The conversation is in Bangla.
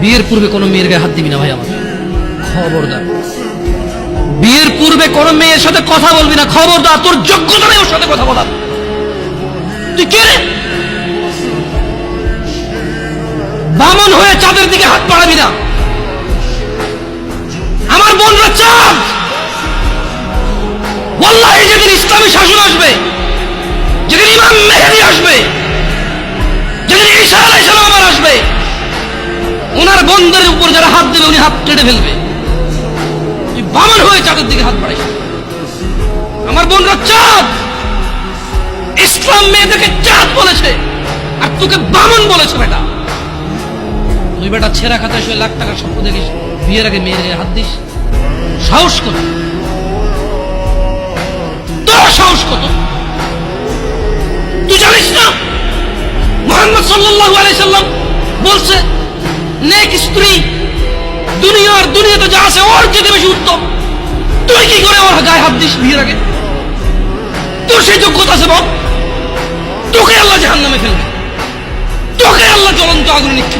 বিয়ের পূর্বে কোনো মেয়ের গায়ে হাত দিবি না ভাই আমার। খবরদার। বিয়ের পূর্বে কোনো মেয়ের সাথে কথা বলবি না, খবরদার। তোর যোগ্যতা নেই ওর সাথে কথা বলার তুই কে রে? বামন হয়ে চাঁদের দিকে হাত পাড়াবি না। আমার বোনরা চাঁদ। ওয়াল্লাহি, যেদিন ইসলামী শাসন আসবে, যেদিন ইমাম মেহেদি ওনার বন্ধের উপর যারা হাত দেবে, উনি হাত কেটে ফেলবে। বামন হয়ে চাঁদের দিকে হাত বাড়াইস আমার বোনরা চাঁদ! ইসলাম মেয়েদেরকে চাঁদ বলেছে, আর তোকে বামন বলেছে বেটা। তুই বেটা ছেঁড়া খাতায় শুয়ে লাখ টাকার স্বপ্ন দেখিস, বিয়ের আগে মেয়ের হাত দিস। সাহস কর। তোর সাহস কত তুই জানিস না, মোহাম্মদ সাল্লাল্লাহু আলাইহি সাল্লাম বলছে নেক স্ত্রী। দুনিয়ার দুনিয়াতে যা আছে, ওর যেতে বেশি উত্তম। তুই কি করে ওর গায়ে হাত দিস বিয়ের আগে? তোর সেই যোগ্যতা আছে, বল। তোকে আল্লাহ জাহান নামে ফেলবে। তোকে আল্লাহ জ্বলন্ত আগুনে নিক্ষেপ